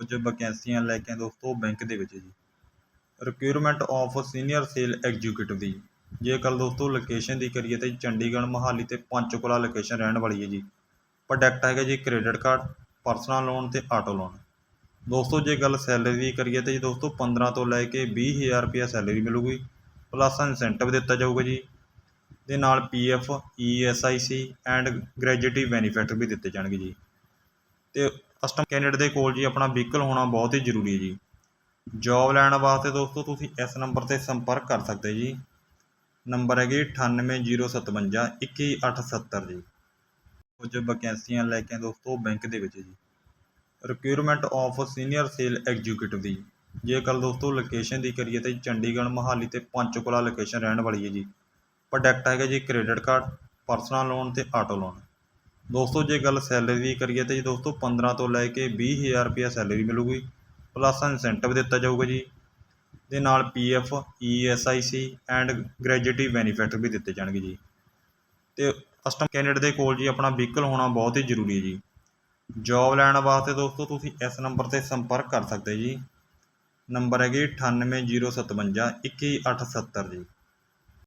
ਕੁਝ ਵੈਕੈਂਸੀਆਂ ਲੈ ਕੇ ਦੋਸਤੋ ਬੈਂਕ ਦੇ ਵਿੱਚ ਜੀ। Requirement of senior sale executive ਦੀ। ਜੇਕਰ ਦੋਸਤੋ ਲੋਕੇਸ਼ਨ ਦੀ ਕਰੀਏ ਤਾਂ ਚੰਡੀਗੜ੍ਹ ਮੋਹਾਲੀ ਤੇ ਪੰਚਕੁਲਾ ਲੋਕੇਸ਼ਨ ਰਹਿਣ ਵਾਲੀ ਹੈ ਜੀ। ਪ੍ਰੋਡਕਟ ਹੈਗਾ ਜੀ ਕ੍ਰੈਡਿਟ ਕਾਰਡ ਪਰਸਨਲ ਲੋਨ ਤੇ ਆਟੋ ਲੋਨ ਦੋਸਤੋ ਜੇ ਗੱਲ ਸੈਲਰੀ ਦੀ ਕਰੀਏ ਤਾਂ ਜੀ ਦੋਸਤੋ 15 ਤੋਂ ਲੈ ਕੇ 20000 ਰੁਪਏ ਸੈਲਰੀ ਮਿਲੂਗੀ। ਪਲੱਸ ਇਨਸੈਂਟਿਵ ਦਿੱਤਾ ਜਾਊਗਾ ਜੀ। ਦੇ ਨਾਲ PF ESIC and gratuity benefit ਵੀ ਦਿੱਤੇ ਜਾਣਗੇ ਜੀ। ਤੇ ਕਸਟਮ ਕੈਂਡੀਡੇਟ ਦੇ ਕੋਲ ਜੀ ਆਪਣਾ ਵਹੀਕਲ ਹੋਣਾ ਬਹੁਤ ਹੀ ਜ਼ਰੂਰੀ ਹੈ ਜੀ। ਜੌਬ ਲੈਣ ਵਾਸਤੇ ਦੋਸਤੋ ਤੁਸੀਂ ਇਸ ਨੰਬਰ ਤੇ ਸੰਪਰਕ ਕਰ ਸਕਦੇ ਜੀ। ਨੰਬਰ ਹੈਗੇ 98057 21870 ਜੀ। ਕੁਝ ਵੈਕੈਂਸੀਆਂ ਲੈ ਕੇ ਦੋਸਤੋ ਬੈਂਕ ਦੇ ਵਿੱਚ ਜੀ। Requirement of senior sale executive ਦੀ। ਜੇਕਰ ਦੋਸਤੋ ਲੋਕੇਸ਼ਨ ਦੀ ਕਰੀਏ ਤਾਂ ਚੰਡੀਗੜ੍ਹ ਮੋਹਾਲੀ ਤੇ ਪੰਚਕੁਲਾ ਲੋਕੇਸ਼ਨ ਰਹਿਣ ਵਾਲੀ ਹੈ ਜੀ। ਪ੍ਰੋਡਕਟ ਹੈਗਾ ਜੀ ਕ੍ਰੈਡਿਟ ਕਾਰਡ ਪਰਸਨਲ ਲੋਨ ਤੇ ਆਟੋ ਲੋਨ ਦੋਸਤੋ, ਜੇ ਗੱਲ ਸੈਲਰੀ ਦੀ ਕਰੀਏ ਤਾਂ ਜੀ ਦੋਸਤੋ 15 ਤੋਂ ਲੈ ਕੇ 20000 ਰੁਪਏ ਸੈਲਰੀ ਮਿਲੂਗੀ। ਪਲੱਸ ਇਨਸੈਂਟਿਵ ਦਿੱਤਾ ਜਾਊਗਾ ਜੀ। ਦੇ ਨਾਲ PF ESIC and gratuity benefit ਵੀ ਦਿੱਤੇ ਜਾਣਗੇ ਜੀ। ਤੇ ਕਸਟਮ ਕੈਂਡੀਡੇਟ ਦੇ ਕੋਲ ਜੀ ਆਪਣਾ ਵਹੀਕਲ ਹੋਣਾ ਬਹੁਤ ਹੀ ਜ਼ਰੂਰੀ ਹੈ ਜੀ। ਜੌਬ ਲੈਣ ਵਾਸਤੇ ਦੋਸਤੋ, ਤੁਸੀਂ ਇਸ ਨੰਬਰ ਤੇ ਸੰਪਰਕ ਕਰ ਸਕਦੇ ਜੀ। ਨੰਬਰ ਹੈਗੇ 98057 21870 ਜੀ।